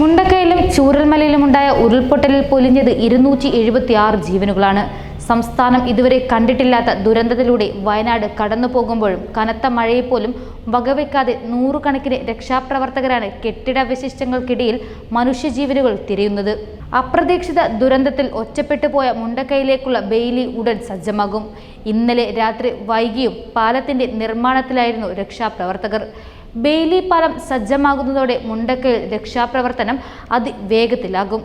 മുണ്ടക്കയിലും ചൂരൽമലയിലുമുണ്ടായ ഉരുൾപൊട്ടലിൽ പൊലിഞ്ഞത് ഇരുന്നൂറ്റി എഴുപത്തി ആറ് ജീവനുകളാണ്. സംസ്ഥാനം ഇതുവരെ കണ്ടിട്ടില്ലാത്ത ദുരന്തത്തിലൂടെ വയനാട് കടന്നു പോകുമ്പോഴും കനത്ത മഴയെപ്പോലും വകവെക്കാതെ നൂറുകണക്കിന് രക്ഷാപ്രവർത്തകരാണ് കെട്ടിടാവശിഷ്ടങ്ങൾക്കിടയിൽ മനുഷ്യജീവനുകൾ തിരയുന്നത്. അപ്രതീക്ഷിത ദുരന്തത്തിൽ ഒറ്റപ്പെട്ടു പോയ മുണ്ടക്കയിലേക്കുള്ള ബെയിലി ഉടൻ സജ്ജമാകും. ഇന്നലെ രാത്രി വൈകിയും പാലത്തിന്റെ നിർമ്മാണത്തിലായിരുന്നു രക്ഷാപ്രവർത്തകർ. ബെയിലി പാലം സജ്ജമാകുന്നതോടെ മുണ്ടക്കയിൽ രക്ഷാപ്രവർത്തനം അതിവേഗത്തിലാകും.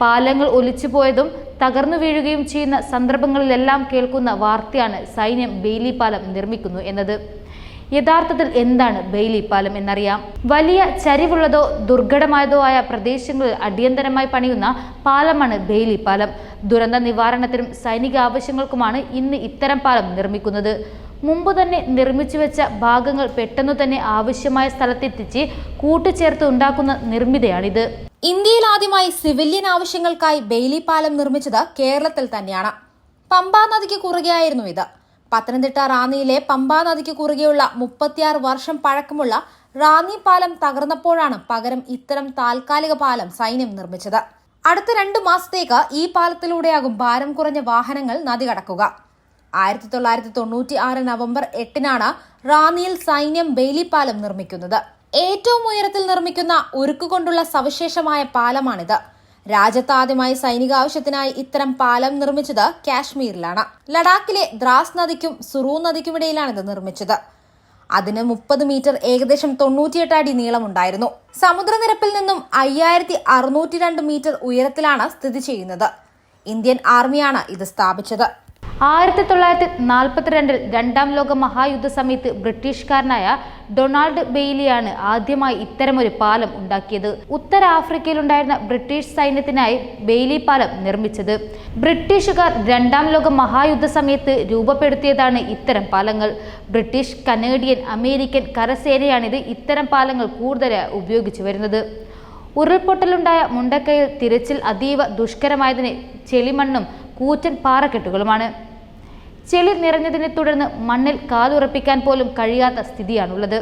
പാലങ്ങൾ ഒലിച്ചുപോയതും തകർന്നു വീഴുകയും ചെയ്യുന്ന സന്ദർഭങ്ങളിലെല്ലാം കേൾക്കുന്ന വാർത്തയാണ് സൈന്യം ബെയിലി പാലം നിർമ്മിക്കുന്നു എന്നത്. യഥാർത്ഥത്തിൽ എന്താണ് ബെയിലി പാലം എന്നറിയാം. വലിയ ചരിവുള്ളതോ ദുർഘടമായതോ ആയ പ്രദേശങ്ങളിൽ അടിയന്തരമായി പണിയുന്ന പാലമാണ് ബെയിലി പാലം ദുരന്ത നിവാരണത്തിനും സൈനിക ആവശ്യങ്ങൾക്കുമാണ് ഇന്ന് ഇത്തരം പാലം നിർമ്മിക്കുന്നത്. മുമ്പ് തന്നെ നിർമ്മിച്ചു വെച്ച ഭാഗങ്ങൾ പെട്ടെന്ന് തന്നെ ആവശ്യമായ സ്ഥലത്തെത്തിച്ച് കൂട്ടിച്ചേർത്ത് ഉണ്ടാക്കുന്ന നിർമ്മിതയാണിത്. ഇന്ത്യയിൽ ആദ്യമായി സിവിലിയൻ ആവശ്യങ്ങൾക്കായി ബെയിലി പാലം നിർമ്മിച്ചത് കേരളത്തിൽ തന്നെയാണ്. പമ്പാ നദിക്ക് കുറുകെയായിരുന്നു ഇത്. പത്തനംതിട്ട റാന്നിയിലെ പമ്പാ നദിക്ക് കുറുകെയുള്ള മുപ്പത്തിയാറ് വർഷം പഴക്കമുള്ള റാന്നി പാലം തകർന്നപ്പോഴാണ് പകരം ഇത്തരം താൽക്കാലിക പാലം സൈന്യം നിർമ്മിച്ചത്. അടുത്ത രണ്ടു മാസത്തേക്ക് ഈ പാലത്തിലൂടെയാകും ഭാരം കുറഞ്ഞ വാഹനങ്ങൾ നദി കടക്കുക. ആയിരത്തി തൊള്ളായിരത്തി തൊണ്ണൂറ്റി ആറ് നവംബർ എട്ടിനാണ് റാന്നിയിൽ സൈന്യം ബെയിലിപ്പാലം നിർമ്മിക്കുന്നത്. ഏറ്റവും ഉയരത്തിൽ നിർമ്മിക്കുന്ന ഉരുക്കുകൊണ്ടുള്ള സവിശേഷമായ പാലമാണിത്. രാജ്യതാദ്യമായി സൈനിക ആവശ്യത്തിനായി ഇത്തരം പാലം നിർമ്മിച്ചത് കാശ്മീരിലാണ്. ലഡാക്കിലെ ദ്രാസ് നദിക്കും സുറൂ നദിക്കുമിടയിലാണ് ഇത് നിർമ്മിച്ചത്. അതിന് മുപ്പത് മീറ്റർ ഏകദേശം തൊണ്ണൂറ്റിയെട്ട് അടി നീളമുണ്ടായിരുന്നു. സമുദ്രനിരപ്പിൽ നിന്നും അയ്യായിരത്തി അറുന്നൂറ്റി രണ്ട് മീറ്റർ ഉയരത്തിലാണ് സ്ഥിതി ചെയ്യുന്നത്. ഇന്ത്യൻ ആർമിയാണ് ഇത് സ്ഥാപിച്ചത്. ആയിരത്തി തൊള്ളായിരത്തി നാൽപ്പത്തിരണ്ടിൽ രണ്ടാം ലോക മഹായുദ്ധ സമയത്ത് ബ്രിട്ടീഷുകാരനായ ഡൊണാൾഡ് ബെയ്ലിയാണ് ആദ്യമായി ഇത്തരമൊരു പാലം ഉണ്ടാക്കിയത്. ഉത്തര ആഫ്രിക്കയിലുണ്ടായിരുന്ന ബ്രിട്ടീഷ് സൈന്യത്തിനായി ബെയ്ലി പാലം നിർമ്മിച്ചത്. ബ്രിട്ടീഷുകാർ രണ്ടാം ലോക മഹായുദ്ധ സമയത്ത് രൂപപ്പെടുത്തിയതാണ് ഇത്തരം പാലങ്ങൾ. ബ്രിട്ടീഷ് കനേഡിയൻ അമേരിക്കൻ കരസേനയാണിത് ഇത്തരം പാലങ്ങൾ കൂടുതലായി ഉപയോഗിച്ചു വരുന്നത്. ഉരുൾപൊട്ടലുണ്ടായ മുണ്ടക്കയിൽ തിരച്ചിൽ അതീവ ദുഷ്കരമായതിനെ ചെളിമണ്ണും കൂറ്റൻ പാറക്കെട്ടുകളുമാണ്. ചെളി നിറഞ്ഞതിനെ തുടർന്ന് മണ്ണിൽ കാലുറപ്പിക്കാൻ പോലും കഴിയാത്ത സ്ഥിതിയാണുള്ളത്.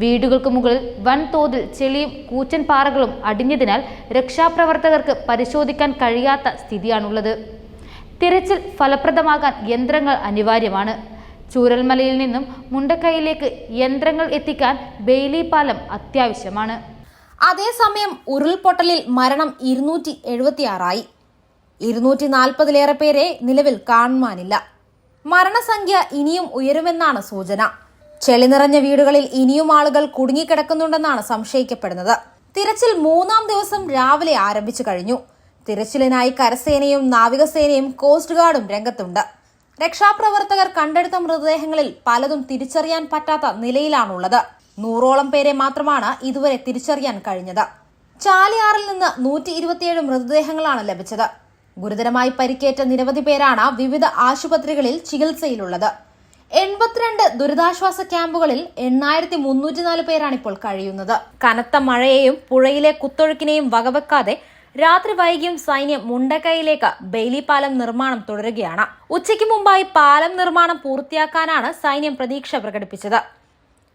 വീടുകൾക്ക് മുകളിൽ വൻതോതിൽ ചെളിയും കൂറ്റൻ പാറകളും അടിഞ്ഞതിനാൽ രക്ഷാപ്രവർത്തകർക്ക് പരിശോധിക്കാൻ കഴിയാത്ത സ്ഥിതിയാണുള്ളത്. തിരച്ചിൽ ഫലപ്രദമാകാൻ യന്ത്രങ്ങൾ അനിവാര്യമാണ്. ചൂരൽമലയിൽ നിന്നും മുണ്ടക്കൈയിലേക്ക് യന്ത്രങ്ങൾ എത്തിക്കാൻ ബെയിലി പാലം അത്യാവശ്യമാണ്. അതേസമയം ഉരുൾപൊട്ടലിൽ മരണം ഇരുന്നൂറ്റി എഴുപത്തിയാറായി. ഇരുന്നൂറ്റി നാൽപ്പതിലേറെ പേരെ നിലവിൽ കാണുവാനില്ല. മരണസംഖ്യ ഇനിയും ഉയരുമെന്നാണ് സൂചന. ചെളി നിറഞ്ഞ വീടുകളിൽ ഇനിയും ആളുകൾ കുടുങ്ങിക്കിടക്കുന്നുണ്ടെന്നാണ് സംശയിക്കപ്പെടുന്നത്. തിരച്ചിൽ മൂന്നാം ദിവസം രാവിലെ ആരംഭിച്ചു കഴിഞ്ഞു. തിരച്ചിലിനായി കരസേനയും നാവികസേനയും കോസ്റ്റ് ഗാർഡും രംഗത്തുണ്ട്. രക്ഷാപ്രവർത്തകർ കണ്ടെടുത്ത മൃതദേഹങ്ങളിൽ പലതും തിരിച്ചറിയാൻ പറ്റാത്ത നിലയിലാണുള്ളത്. നൂറോളം പേരെ മാത്രമാണ് ഇതുവരെ തിരിച്ചറിയാൻ കഴിഞ്ഞത്. ചാലിയാറിൽ നിന്ന് നൂറ്റി ഇരുപത്തിയേഴ് മൃതദേഹങ്ങളാണ് ലഭിച്ചത്. ഗുരുതരമായി പരിക്കേറ്റ നിരവധി പേരാണ് വിവിധ ആശുപത്രികളിൽ ചികിത്സയിലുള്ളത്. എൺപത്തിരണ്ട് ദുരിതാശ്വാസ ക്യാമ്പുകളിൽ എണ്ണായിരത്തി മുന്നൂറ്റിനാല് പേരാണ് ഇപ്പോൾ കഴിയുന്നത്. കനത്ത മഴയെയും പുഴയിലെ കുത്തൊഴുക്കിനെയും വകവെക്കാതെ രാത്രി വൈകിയും സൈന്യം മുണ്ടക്കൈയിലേക്ക് ബെയിലി പാലം നിർമ്മാണം തുടരുകയാണ്. ഉച്ചയ്ക്ക് മുമ്പായി പാലം നിർമ്മാണം പൂർത്തിയാക്കാനാണ് സൈന്യം പ്രതീക്ഷ പ്രകടിപ്പിച്ചത്.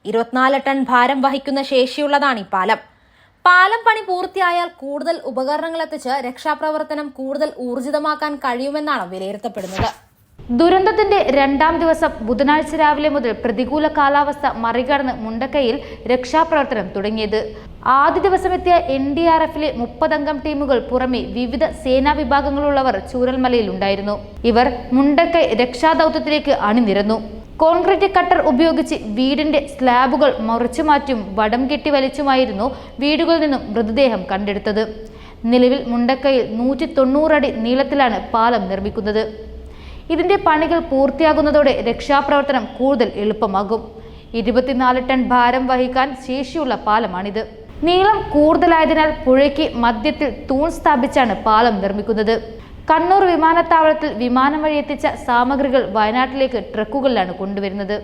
ഇരുപത്തിനാല് ടൺ ഭാരം വഹിക്കുന്ന ശേഷിയുള്ളതാണ് ഈ പാലം. പാലം പണി പൂർത്തിയായാൽ കൂടുതൽ ഉപകരണങ്ങൾ എത്തിച്ച് രക്ഷാപ്രവർത്തനം കൂടുതൽ ഊർജിതമാക്കാൻ കഴിയുമെന്നാണ് വിലയിരുത്തപ്പെടുന്നത്. ദുരന്തത്തിന്റെ രണ്ടാം ദിവസം ബുധനാഴ്ച രാവിലെ മുതൽ പ്രതികൂല കാലാവസ്ഥ മറികടന്ന് മുണ്ടക്കയിൽ രക്ഷാപ്രവർത്തനം തുടങ്ങിയത്. ആദ്യ ദിവസമെത്തിയ എൻ ഡി ആർ എഫിലെ മുപ്പതംഗം ടീമുകൾ പുറമെ വിവിധ സേനാ വിഭാഗങ്ങളുള്ളവർ ചൂരൽമലയിൽ ഉണ്ടായിരുന്നു ഇവർ മുണ്ടക്കൈ രക്ഷാദൌത്യത്തിലേക്ക് അണിനിരന്നു. കോൺക്രീറ്റ് കട്ടർ ഉപയോഗിച്ച് വീടിന്റെ സ്ലാബുകൾ മറിച്ചുമാറ്റും വടം കെട്ടി വലിച്ചുമായിരുന്നു വീടുകളിൽ നിന്നും മൃതദേഹം കണ്ടെടുത്തത്. നിലവിൽ മുണ്ടക്കയിൽ നൂറ്റി തൊണ്ണൂറടി നീളത്തിലാണ് പാലം നിർമ്മിക്കുന്നത്. ഇതിന്റെ പണികൾ പൂർത്തിയാകുന്നതോടെ രക്ഷാപ്രവർത്തനം കൂടുതൽ എളുപ്പമാകും. ഇരുപത്തിനാല് ടൺ ഭാരം വഹിക്കാൻ ശേഷിയുള്ള പാലമാണിത്. നീളം കൂടുതലായതിനാൽ പുഴയ്ക്ക് മധ്യത്തിൽ തൂൺ സ്ഥാപിച്ചാണ് പാലം നിർമ്മിക്കുന്നത്. കണ്ണൂർ വിമാനത്താവളത്തിൽ വിമാനം വഴി എത്തിച്ച സാമഗ്രികൾ വയനാട്ടിലേക്ക് ട്രക്കുകളിലാണ് കൊണ്ടുവരുന്നത്.